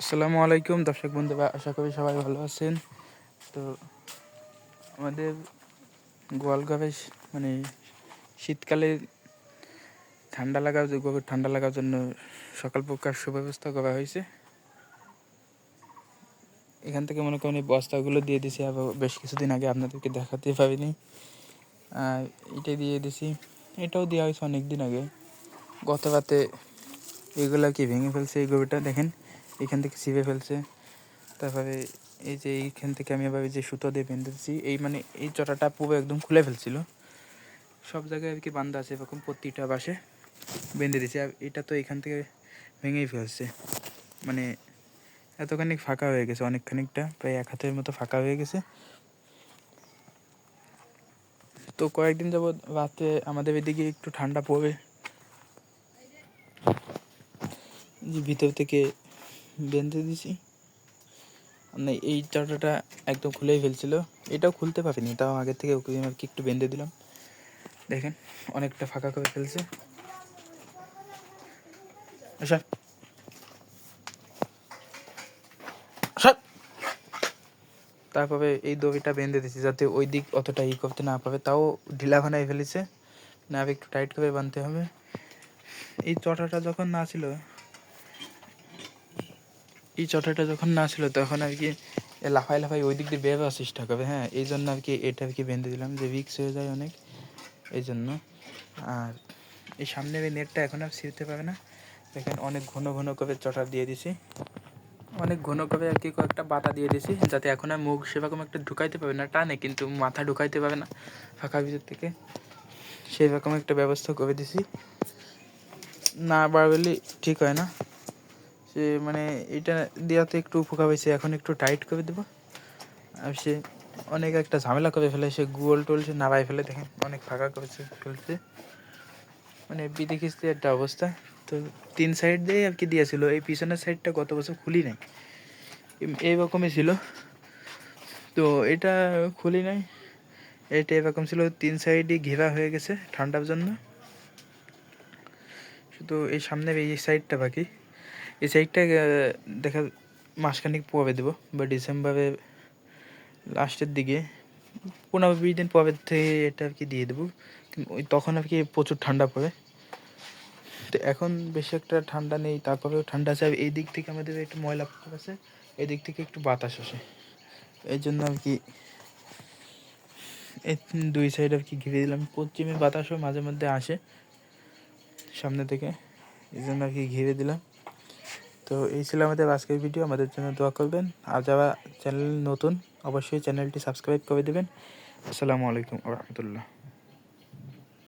আসসালামু আলাইকুম, দর্শক বন্ধুরা আশা করি সবাই ভালো আছেন। তো আমাদের গোয়ালঘরে মানে শীতকালে ঠান্ডা লাগার গরুর ঠান্ডা লাগার জন্য সকাল প্রকার সুব্যবস্থা করা হয়েছে। এখান থেকে মনে করেন এই বস্তাগুলো দিয়ে দিছি, আবার বেশ কিছুদিন আগে আপনাদেরকে দেখাতে পারিনি। আর এটা দিয়ে দিছি। এটাও দেওয়া হয়েছে অনেক দিন আগে। গত রাতে এগুলো কি ভেঙে ফেলছে এই গরুটা, দেখেন। এখান থেকে ছিঁড়ে ফেলছে। তারপরে এই যে এইখান থেকে আমি আবার যে সুতো দিয়ে বেঁধে দিচ্ছি এই মানে এই চটাটা পুরো একদম খুলে ফেলছিল। সব জায়গায় আর কি বান্ধা আছে, এরকম প্রতিটা বাসে বেঁধে দিয়েছি। আর এটা তো এখান থেকে ভেঙেই ফেলছে। মানে এতখানি ফাঁকা হয়ে গেছে অনেক খানিকটা প্রায় এক হাতের মতো ফাঁকা হয়ে গেছে। তো কয়েকদিন যাবৎ রাতে আমাদের এদিকে একটু ঠান্ডা পড়বে। ভিতর থেকে বেঁধে দিছি। না এই চাটাটা একদম খুলেই ফেলছিল। এটাও খুলতে পারিনি, তাও আগে থেকে ওকে কি একটু বেঁধে দিলাম। দেখেন, অনেকটা ফাঁকা করে ফেলছে। আচ্ছা তারপরে এই দড়িটা বেঁধে দিছি যাতে ওই দিক অতটা ই করতে না পারে। তাও ঢিলা বানায় ফেলেছে। না একটু টাইট করে বাঁধতে হবে। এই চটাটা যখন না ছিল এই চটাটা যখন না ছিল তখন আর কি লাফাই লাফাই ওই দিক দিয়ে বের হওয়ার চেষ্টা করবে হ্যাঁ? এই জন্য আর কি এটা আর কি বেঁধে দিলাম যে রিক্স হয়ে যায় অনেক। এই জন্য। আর এই সামনের এই নেটটা এখন আর ছিঁড়তে পারে না। দেখেন অনেক ঘন ঘন করে চটা দিয়ে দিছি। অনেক ঘন করে আর কি কয়েকটা বাতা দিয়ে দিছি, যাতে এখন আর মুখ সেরকম একটা ঢুকাইতে পারবে না, টানে কিন্তু মাথা ঢুকাইতে পারবে না ফাঁকা ভিতর থেকে। সেই রকম একটা ব্যবস্থা করে দিছি। না বাড়ালে ঠিক হয় না। সে মানে এটা দেওয়াতে একটু উপকার হয়েছে এখন একটু টাইট করে দেবো। আর সে অনেক একটা ঝামেলা করে ফেলে। সে গুগল টোল সে নাড়াই ফেলে, দেখেন অনেক ফাঁকা করেছে ফেলছে মানে বিধি খিস্তি একটা অবস্থা। তো তিন সাইড দিয়ে আর কি দিয়েছিল। এই পিছনের সাইডটা গত বছর খুলি নাই। এইরকমই ছিল। তো এটা খুলি নাই। এটা এরকম ছিল, তিন সাইডই ঘেরা হয়ে গেছে ঠান্ডার জন্য। শুধু এই সামনের এই সাইডটা বাকি। এই সাইডটা দেখা, মাসখানিক পরে দেবো, বা ডিসেম্বরের লাস্টের দিকে, পনেরো বিশ দিন পরে থেকে এটা আর কি দিয়ে দেবো। ওই তখন আর কি প্রচুর ঠান্ডা পড়ে। তো এখন বেশি একটা ঠান্ডা নেই, তারপরেও ঠান্ডা আছে। এই দিক থেকে আমাদের একটু ময়লা পুকুর আছে, এই দিক থেকে একটু বাতাস আসে। এই জন্য আর কি এই দুই সাইড আর কি ঘিরে দিলাম। পশ্চিমে বাতাসও মাঝে মধ্যে আসে, সামনে থেকে। এই জন্য আর কি ঘিরে দিলাম। তো এই ছিল আমাদের আজকের ভিডিও আমাদের জন্য দোয়া করবেন। আর যারা চ্যানেল নতুন, অবশ্যই চ্যানেলটি সাবস্ক্রাইব করে দেবেন। আসসালামু আলাইকুম রহমতুল্লাহ।